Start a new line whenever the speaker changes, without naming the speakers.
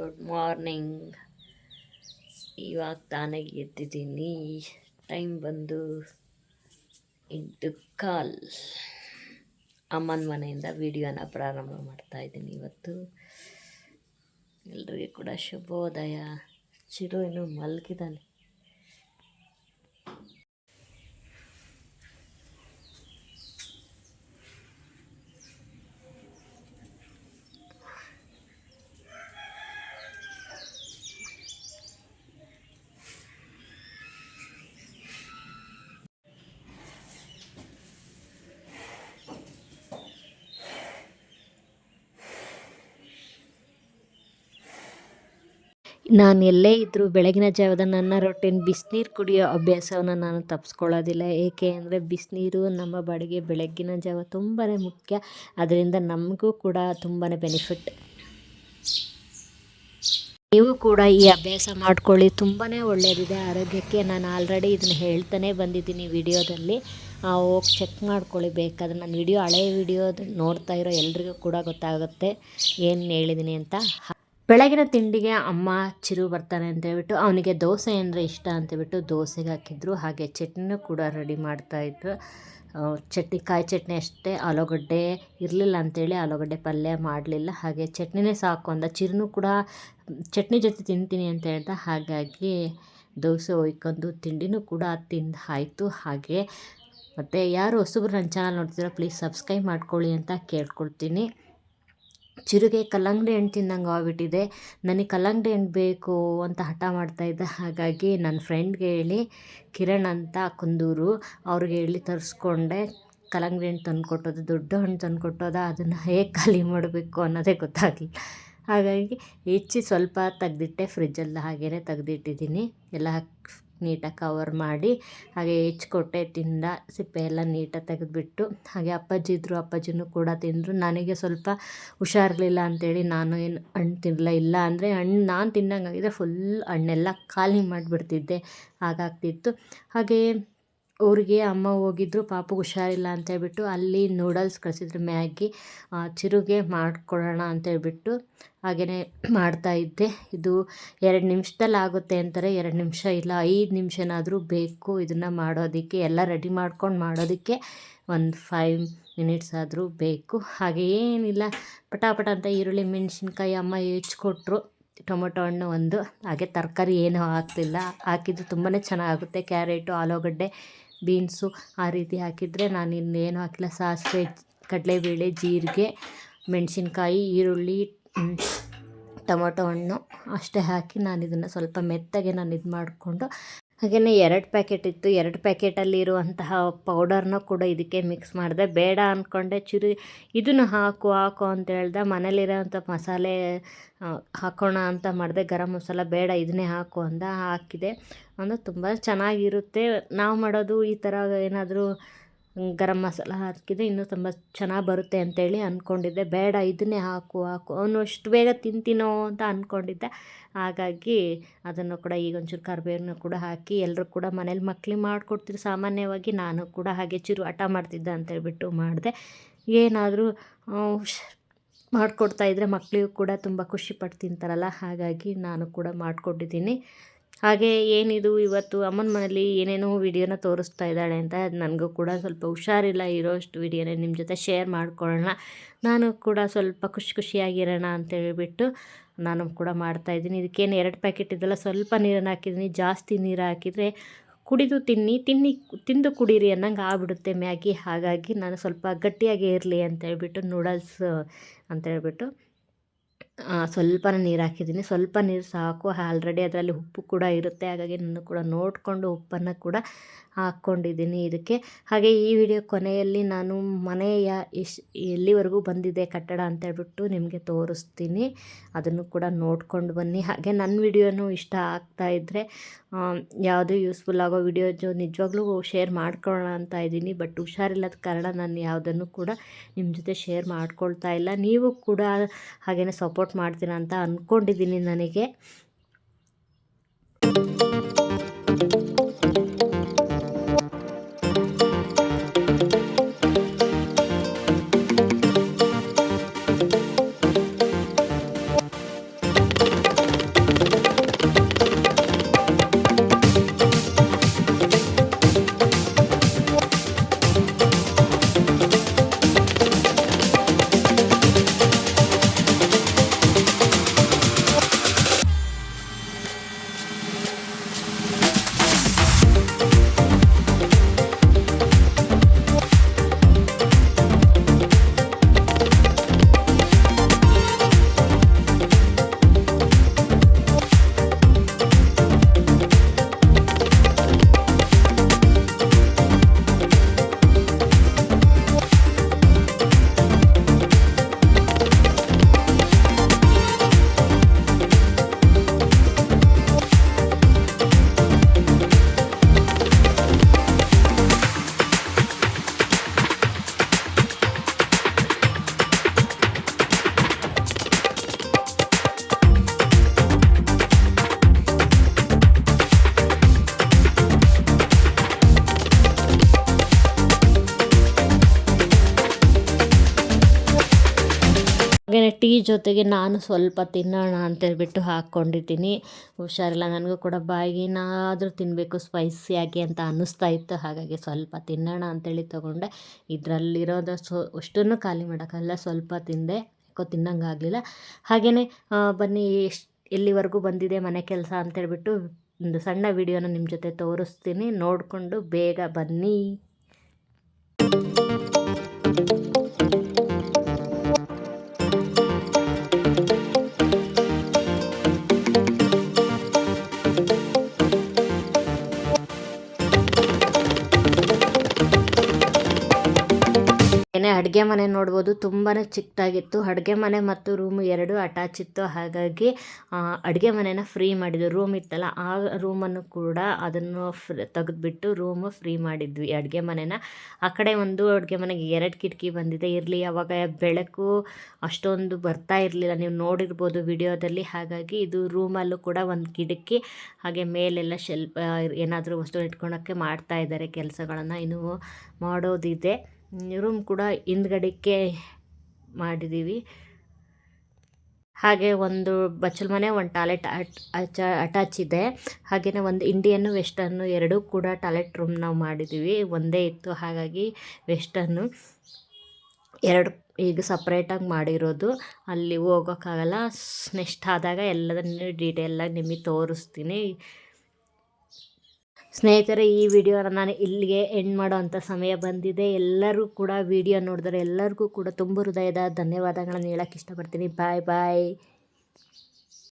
Good morning ಇವಾಗ ತಾನೇ ಎದ್ದಿದ್ದೀನಿ. Time ಬಂದು ಎಂಟು ಕಾಲ್. ಅಮ್ಮನ ಮನೆಯಿಂದ ವಿಡಿಯೋನ ಪ್ರಾರಂಭ ಮಾಡ್ತಾ ಇದ್ದೀನಿ ಇವತ್ತು. ಎಲ್ರಿಗೂ ಕೂಡ ಶುಭೋದಯ. ಚಿರು ಇನ್ನೂ ಮಲಗಿದ್ದಾನೆ. ನಾನು ಎಲ್ಲೇ ಇದ್ದರೂ ಬೆಳಗಿನ ಜಾವದ ನನ್ನ ರೊಟ್ಟಿನ ಬಿಸಿನೀರು ಕುಡಿಯೋ ಅಭ್ಯಾಸವನ್ನು ನಾನು ತಪ್ಪಿಸ್ಕೊಳ್ಳೋದಿಲ್ಲ ಏಕೆ ಅಂದರೆ ಬಿಸಿನೀರು ನಮ್ಮ ಬಾಡಿಗೆ ಬೆಳಗ್ಗಿನ ಜಾವ ತುಂಬಾ ಮುಖ್ಯ. ಅದರಿಂದ ನಮಗೂ ಕೂಡ ತುಂಬಾ ಬೆನಿಫಿಟ್. ನೀವು ಕೂಡ ಈ ಅಭ್ಯಾಸ ಮಾಡ್ಕೊಳ್ಳಿ. ತುಂಬಾ ಒಳ್ಳೆಯದಿದೆ ಆರೋಗ್ಯಕ್ಕೆ ನಾನು ಆಲ್ರೆಡಿ ಇದನ್ನು ಹೇಳ್ತಾನೆ ಬಂದಿದ್ದೀನಿ ವಿಡಿಯೋದಲ್ಲಿ. ಹೋಗಿ ಚೆಕ್ ಮಾಡ್ಕೊಳ್ಳಿ. ಬೇಕಾದ್ರೆ ನಾನು ವಿಡಿಯೋ ಹಳೆಯ ವಿಡಿಯೋ ನೋಡ್ತಾ ಇರೋ ಎಲ್ರಿಗೂ ಕೂಡ ಗೊತ್ತಾಗುತ್ತೆ. ಏನು ಹೇಳಿದ್ದೀನಿ ಅಂತ. ಬೆಳಗಿನ ತಿಂಡಿಗೆ ಅಮ್ಮ ಚಿರು ಬರ್ತಾನೆ ಅಂತ ಹೇಳ್ಬಿಟ್ಟು, ಅವನಿಗೆ ದೋಸೆ ಅಂದರೆ ಇಷ್ಟ ಅಂತೇಳ್ಬಿಟ್ಟು ದೋಸೆಗೆ ಹಾಕಿದ್ರು. ಹಾಗೆ ಚಟ್ನಿನೂ ಕೂಡ ರೆಡಿ ಮಾಡ್ತಾಯಿದ್ರು ಚಟ್ನಿ, ಕಾಯಿ ಚಟ್ನಿ ಅಷ್ಟೇ, ಆಲೂಗಡ್ಡೆ ಇರಲಿಲ್ಲ ಅಂತೇಳಿ ಆಲೂಗಡ್ಡೆ ಪಲ್ಯ ಮಾಡಲಿಲ್ಲ. ಹಾಗೆ ಚಟ್ನಿನೇ ಸಾಕು ಅಂದ. ಚಿರುನು ಕೂಡ ಚಟ್ನಿ ಜೊತೆ ತಿಂತೀನಿ ಅಂತ ಹೇಳ್ದ. ಹಾಗಾಗಿ ದೋಸೆ ಒಯ್ಕೊಂಡು ತಿಂಡಿನೂ ಕೂಡ ತಿಂದು ಆಯಿತು. ಹಾಗೆ ಮತ್ತು ಯಾರು ಹೊಸಬ್ರು ನನ್ನ ಚಾನಲ್ ನೋಡ್ತಿರೋ ಪ್ಲೀಸ್ ಸಬ್ಸ್ಕ್ರೈಬ್ ಮಾಡ್ಕೊಳ್ಳಿ ಅಂತ ಕೇಳ್ಕೊಳ್ತೀನಿ. ಚಿರುಗೆ ಕಲ್ಲಂಗಡಿ ಹಣ್ಣು ತಿನ್ನಂಗೆ ಆಗ್ಬಿಟ್ಟಿದೆ. ನನಗೆ ಕಲ್ಲಂಗಡಿ ಹಣ್ಣು ಬೇಕು ಅಂತ ಹಠ ಮಾಡ್ತಾಯಿದ್ದೆ ಹಾಗಾಗಿ ನನ್ನ ಫ್ರೆಂಡ್ಗೆ ಹೇಳಿ, ಕಿರಣ್ ಅಂತ ಕುಂದೂರು, ಅವ್ರಿಗೆ ಹೇಳಿ ತರಿಸ್ಕೊಂಡೆ. ಕಲ್ಲಂಗಡಿ ಹಣ್ಣು ತಂದುಕೊಟ್ಟೋದು ದೊಡ್ಡ ಹಣ್ಣು ತಂದು ಕೊಟ್ಟೋದ? ಅದನ್ನು ಹೇಗೆ ಖಾಲಿ ಮಾಡಬೇಕು ಅನ್ನೋದೇ ಗೊತ್ತಾಗಲಿಲ್ಲ. ಹಾಗಾಗಿ ಹೆಚ್ಚಿ ಸ್ವಲ್ಪ ತೆಗೆದಿಟ್ಟೆ ಫ್ರಿಜ್ಜಲ್ಲಿ ಹಾಗೇ ತೆಗೆದಿಟ್ಟಿದ್ದೀನಿ. ಎಲ್ಲ ನೀಟಾಗಿ ಕವರ್ ಮಾಡಿ, ಹಾಗೆ ಹೆಚ್ಕೊಟ್ಟೆ, ತಿಂದ, ಸಿಪ್ಪೆ ಎಲ್ಲ ನೀಟಾಗಿ ತೆಗೆದುಬಿಟ್ಟು, ಹಾಗೆ ಅಪ್ಪಾಜಿ ಇದ್ದರು ಅಪ್ಪಾಜಿನೂ ಕೂಡ ತಿಂದರು. ನನಗೆ ಸ್ವಲ್ಪ ಹುಷಾರಿರಲಿಲ್ಲ ಅಂತೇಳಿ ನಾನು ಏನು ಹಣ್ಣು ತಿನ್ನಲಿಲ್ಲ ಇಲ್ಲ ಅಂದರೆ ಹಣ್ಣು ನಾನು ತಿನ್ನಂಗಾಗಿದ್ದರೆ ಫುಲ್ ಹಣ್ಣೆಲ್ಲ ಖಾಲಿ ಮಾಡಿಬಿಡ್ತಿದ್ದೆ, ಹಾಗಾಗ್ತಿತ್ತು. ಹಾಗೇ ಊರಿಗೆ ಅಮ್ಮ ಹೋಗಿದ್ರು, ಪಾಪು ಹುಷಾರಿಲ್ಲ ಅಂತೇಳ್ಬಿಟ್ಟು ಅಲ್ಲಿ ನೂಡಲ್ಸ್ ಕಳಿಸಿದ್ರು ಮ್ಯಾಗಿ ಚಿರುಗೆ ಮಾಡಿಕೊಡೋಣ ಅಂತೇಳ್ಬಿಟ್ಟು ಹಾಗೆಯೇ ಮಾಡ್ತಾಯಿದ್ದೆ ಇದು ಎರಡು ನಿಮಿಷದಲ್ಲಿ ಆಗುತ್ತೆ ಅಂತಾರೆ, ಎರಡು ನಿಮಿಷ ಇಲ್ಲ, ಐದು ನಿಮಿಷನಾದರೂ ಬೇಕು ಇದನ್ನು ಮಾಡೋದಕ್ಕೆ, ಎಲ್ಲ ರೆಡಿ ಮಾಡ್ಕೊಂಡು ಮಾಡೋದಕ್ಕೆ ಒಂದು ಫೈವ್ ಮಿನಿಟ್ಸ್ ಆದರೂ ಬೇಕು. ಹಾಗೆ ಏನಿಲ್ಲ, ಪಟಾಪಟ ಅಂತ ಈರುಳ್ಳಿ, ಮೆಣಸಿನ್ಕಾಯಿ ಅಮ್ಮ ಹೆಚ್ಚಿಕೊಟ್ರು ಟೊಮೊಟೊ ಹಣ್ಣು ಒಂದು, ಹಾಗೆ ತರಕಾರಿ ಏನೂ ಹಾಕ್ತಿಲ್ಲ, ಹಾಕಿದ್ದು ತುಂಬಾ ಚೆನ್ನಾಗುತ್ತೆ, ಕ್ಯಾರೆಟು, ಆಲೂಗಡ್ಡೆ ಬೀನ್ಸು ಆ ರೀತಿ ಹಾಕಿದರೆ ನಾನು ಇನ್ನೇನು ಹಾಕಿಲ್ಲ. ಸಾಸಿವೆ, ಕಡಲೆಬೇಳೆ, ಜೀರಿಗೆ, ಮೆಣಸಿನ್ಕಾಯಿ, ಈರುಳ್ಳಿ ಟೊಮೊಟೊ ಹಣ್ಣು ಅಷ್ಟೇ ಹಾಕಿ ನಾನು ಇದನ್ನು ಸ್ವಲ್ಪ ಮೆತ್ತಗೆ ನಾನು ಇದು ಮಾಡಿಕೊಂಡು ಹಾಗೆಯೇ ಎರಡು ಪ್ಯಾಕೆಟ್ ಇತ್ತು. ಎರಡು ಪ್ಯಾಕೆಟಲ್ಲಿರುವಂತಹ ಪೌಡರ್ನ ಕೂಡ ಇದಕ್ಕೆ ಮಿಕ್ಸ್ ಮಾಡಿದೆ. ಬೇಡ ಅಂದ್ಕೊಂಡೆ ಚುರಿ, ಇದನ್ನು ಹಾಕು ಹಾಕು ಅಂತ ಹೇಳ್ದೆ. ಮನೇಲಿರೋಂಥ ಮಸಾಲೆ ಹಾಕೋಣ ಅಂತ ಮಾಡಿದೆ. ಗರಂ ಮಸಾಲ ಬೇಡ, ಇದನ್ನೇ ಹಾಕು ಅಂದ. ಹಾಕಿದೆ. ಅಂದರೆ ತುಂಬ ಚೆನ್ನಾಗಿರುತ್ತೆ. ನಾವು ಮಾಡೋದು ಈ ಥರ ಏನಾದರೂ ಗರಂ ಮಸಾಲ ಹಾಕಿದೆ, ಇನ್ನೂ ತುಂಬ ಚೆನ್ನಾಗಿ ಬರುತ್ತೆ ಅಂತೇಳಿ ಅಂದ್ಕೊಂಡಿದ್ದೆ ಬೇಡ, ಇದನ್ನೇ ಹಾಕು ಹಾಕು. ಅವನು ಅಷ್ಟು ಬೇಗ ತಿಂತೀನೋ ಅಂತ ಅಂದ್ಕೊಂಡಿದ್ದೆ ಹಾಗಾಗಿ ಅದನ್ನು ಕೂಡ ಈಗ ಒಂಚೂರು ಕರಿಬೇವನ್ನು ಕೂಡ ಹಾಕಿ ಎಲ್ಲರೂ ಕೂಡ ಮನೇಲಿ ಮಕ್ಳಿಗೆ ಮಾಡಿಕೊಡ್ತೀರಿ ಸಾಮಾನ್ಯವಾಗಿ ನಾನು ಕೂಡ ಹಾಗೆ ಚಿರು ಹಠ ಮಾಡ್ತಿದ್ದೆ ಅಂತೇಳ್ಬಿಟ್ಟು ಮಾಡಿದೆ. ಏನಾದರೂ ಮಾಡಿಕೊಡ್ತಾಯಿದ್ರೆ ಮಕ್ಕಳಿಗೂ ಕೂಡ ತುಂಬ ಖುಷಿಪಟ್ಟು ತಿಂತಾರಲ್ಲ ಹಾಗಾಗಿ ನಾನು ಕೂಡ ಮಾಡಿಕೊಟ್ಟಿದ್ದೀನಿ. ಹಾಗೆ ಏನಿದು ಇವತ್ತು ಅಮ್ಮನ ಮನೇಲಿ ಏನೇನೋ ವಿಡಿಯೋನ ತೋರಿಸ್ತಾ ಇದ್ದಾಳೆ ಅಂತ ನನಗೂ ಕೂಡ ಸ್ವಲ್ಪ ಹುಷಾರಿಲ್ಲ, ಇರೋಷ್ಟು ವಿಡಿಯೋನೇ ನಿಮ್ಮ ಜೊತೆ ಶೇರ್ ಮಾಡ್ಕೊಳ್ಳೋಣ. ನಾನು ಕೂಡ ಸ್ವಲ್ಪ ಖುಷಿ ಖುಷಿಯಾಗಿರೋಣ ಅಂತೇಳಿಬಿಟ್ಟು ನಾನು ಕೂಡ ಮಾಡ್ತಾಯಿದ್ದೀನಿ ಇದಕ್ಕೇನು ಎರಡು ಪ್ಯಾಕೆಟ್ ಇದೆಲ್ಲ ಸ್ವಲ್ಪ ನೀರನ್ನು ಹಾಕಿದ್ದೀನಿ. ಜಾಸ್ತಿ ನೀರು ಹಾಕಿದರೆ ಕುಡಿದು ತಿನ್ನಿ ತಿನ್ನಿ, ತಿಂದು ಕುಡೀರಿ ಅನ್ನಂಗೆ ಆಗ್ಬಿಡುತ್ತೆ ಮ್ಯಾಗಿ. ಹಾಗಾಗಿ ನಾನು ಸ್ವಲ್ಪ ಗಟ್ಟಿಯಾಗಿ ಇರಲಿ ಅಂತೇಳ್ಬಿಟ್ಟು ನೂಡಲ್ಸ್ ಅಂತೇಳ್ಬಿಟ್ಟು ಸ್ವಲ್ಪನೇ ನೀರು ಹಾಕಿದ್ದೀನಿ. ಸ್ವಲ್ಪ ನೀರು ಸಾಕು. ಆಲ್ರೆಡಿ ಅದರಲ್ಲಿ ಉಪ್ಪು ಕೂಡ ಇರುತ್ತೆ. ಹಾಗಾಗಿ ನಾನು ಕೂಡ ನೋಡಿಕೊಂಡು ಉಪ್ಪನ್ನು ಕೂಡ ಹಾಕ್ಕೊಂಡಿದ್ದೀನಿ ಇದಕ್ಕೆ. ಹಾಗೆ ಈ ವಿಡಿಯೋ ಕೊನೆಯಲ್ಲಿ ನಾನು ಮನೆಯ ಇಶ್ ಎಲ್ಲಿವರೆಗೂ ಬಂದಿದೆ ಕಟ್ಟಡ ಅಂತ ಹೇಳ್ಬಿಟ್ಟು ನಿಮಗೆ ತೋರಿಸ್ತೀನಿ. ಅದನ್ನು ಕೂಡ ನೋಡ್ಕೊಂಡು ಬನ್ನಿ. ಹಾಗೆ ನನ್ನ ವಿಡಿಯೋನು ಇಷ್ಟ ಆಗ್ತಾ ಇದ್ದರೆ ಯಾವುದೂ ಯೂಸ್ಫುಲ್ ಆಗೋ ವಿಡಿಯೋ ನಿಜವಾಗ್ಲೂ ಶೇರ್ ಮಾಡ್ಕೊಳ್ಳೋಣ ಅಂತ ಇದ್ದೀನಿ. ಬಟ್ ಹುಷಾರಿಲ್ಲದ ಕಾರಣ ನಾನು ಯಾವುದನ್ನು ಕೂಡ ನಿಮ್ಮ ಜೊತೆ ಶೇರ್ ಮಾಡ್ಕೊಳ್ತಾ ಇಲ್ಲ. ನೀವು ಕೂಡ ಹಾಗೇ ಸಪೋರ್ಟ್ ಮಾಡ್ತೀರಾ ಅಂತ ಅಂದ್ಕೊಂಡಿದ್ದೀನಿ ನನಗೆ. ಟೀ ಜೊತೆಗೆ ನಾನು ಸ್ವಲ್ಪ ತಿನ್ನೋಣ ಅಂತೇಳ್ಬಿಟ್ಟು ಹಾಕ್ಕೊಂಡಿದ್ದೀನಿ. ಹುಷಾರಿಲ್ಲ, ನನಗೂ ಕೂಡ ಬಾಯಿಗೇನಾದರೂ ತಿನ್ನಬೇಕು ಸ್ಪೈಸಿಯಾಗಿ ಅಂತ ಅನ್ನಿಸ್ತಾ ಇತ್ತು. ಹಾಗಾಗಿ ಸ್ವಲ್ಪ ತಿನ್ನೋಣ ಅಂತೇಳಿ ತೊಗೊಂಡೆ. ಇದರಲ್ಲಿರೋದು ಸೊ, ಅಷ್ಟನ್ನು ಖಾಲಿ ಮಾಡೋಕ್ಕಲ್ಲ, ಸ್ವಲ್ಪ ತಿಂದೆ. ಯಾಕೋ ತಿನ್ನಂಗೆ ಆಗಲಿಲ್ಲ. ಹಾಗೆಯೇ ಬನ್ನಿ, ಎಷ್ಟು, ಎಲ್ಲಿವರೆಗೂ ಬಂದಿದೆ ಮನೆ ಕೆಲಸ ಅಂತೇಳ್ಬಿಟ್ಟು ಒಂದು ಸಣ್ಣ ವಿಡಿಯೋನ ನಿಮ್ಮ ಜೊತೆ ತೋರಿಸ್ತೀನಿ. ನೋಡಿಕೊಂಡು ಬೇಗ ಬನ್ನಿ. ಅಡುಗೆ ಮನೆ ನೋಡ್ಬೋದು. ತುಂಬಾ ಚಿಕ್ಕದಾಗಿತ್ತು. ಅಡುಗೆ ಮನೆ ಮತ್ತು ರೂಮು ಎರಡು ಅಟ್ಯಾಚ್ ಇತ್ತು. ಹಾಗಾಗಿ ಅಡುಗೆ ಮನೆನ ಫ್ರೀ ಮಾಡಿದ್ದು. ರೂಮ್ ಇತ್ತಲ್ಲ, ಆ ರೂಮನ್ನು ಕೂಡ ಅದನ್ನು ಫ್ರೀ ತೆಗೆದ್ಬಿಟ್ಟು ರೂಮು ಫ್ರೀ ಮಾಡಿದ್ವಿ. ಅಡುಗೆ ಮನೆನ. ಆ ಕಡೆ ಒಂದು ಅಡುಗೆ ಮನೆಗೆ ಎರಡು ಕಿಟಕಿ ಬಂದಿದೆ. ಇರಲಿ, ಅವಾಗ ಬೆಳಕು ಅಷ್ಟೊಂದು ಬರ್ತಾ ಇರಲಿಲ್ಲ. ನೀವು ನೋಡಿರ್ಬೋದು ವಿಡಿಯೋದಲ್ಲಿ. ಹಾಗಾಗಿ ಇದು ರೂಮಲ್ಲೂ ಕೂಡ ಒಂದು ಕಿಟಕಿ, ಹಾಗೆ ಮೇಲೆಲ್ಲ ಶೆಲ್ಫ್ ಏನಾದರೂ ವಸ್ತು ಇಟ್ಕೊಳಕ್ಕೆ ಮಾಡ್ತಾ ಇದ್ದಾರೆ. ಕೆಲಸಗಳನ್ನು ಇನ್ನೂ ಮಾಡೋದಿದೆ. ರೂಮ್ ಕೂಡ ಹಿಂದ್ಗಡೆಗೆ ಮಾಡಿದ್ದೀವಿ. ಹಾಗೆ ಒಂದು ಬಚ್ಚಲು ಮನೆ, ಒಂದು ಟಾಯ್ಲೆಟ್ ಅಚ, ಅಟ್ಯಾಚ್ ಇದೆ. ಹಾಗೆಯೇ ಒಂದು ಇಂಡಿಯನ್ನು ವೆಸ್ಟರ್ನು ಎರಡೂ ಕೂಡ ಟಾಯ್ಲೆಟ್ ರೂಮ್ ನಾವು ಮಾಡಿದ್ದೀವಿ. ಒಂದೇ ಇತ್ತು, ಹಾಗಾಗಿ ವೆಸ್ಟರ್ನು ಎರಡು ಈಗ ಸಪ್ರೇಟಾಗಿ ಮಾಡಿರೋದು. ಅಲ್ಲಿ ಹೋಗೋಕ್ಕಾಗಲ್ಲ. ನೆಕ್ಸ್ಟ್ ಆದಾಗ ಎಲ್ಲದನ್ನು ಡೀಟೇಲಾಗಿ ನಿಮಗೆ ತೋರಿಸ್ತೀನಿ. ಸ್ನೇಹಿತರೆ, ಈ ವಿಡಿಯೋನ ನಾನು ಇಲ್ಲಿಗೆ ಎಂಡ್ ಮಾಡೋ ಅಂಥ ಸಮಯ ಬಂದಿದೆ. ಎಲ್ಲರೂ ಕೂಡ ವಿಡಿಯೋ ನೋಡಿದರೆ ಎಲ್ಲರಿಗೂ ಕೂಡ ತುಂಬ ಹೃದಯದ ಧನ್ಯವಾದಗಳನ್ನು ಹೇಳೋಕ್ಕೆ ಇಷ್ಟಪಡ್ತೀನಿ. ಬಾಯ್ ಬಾಯ್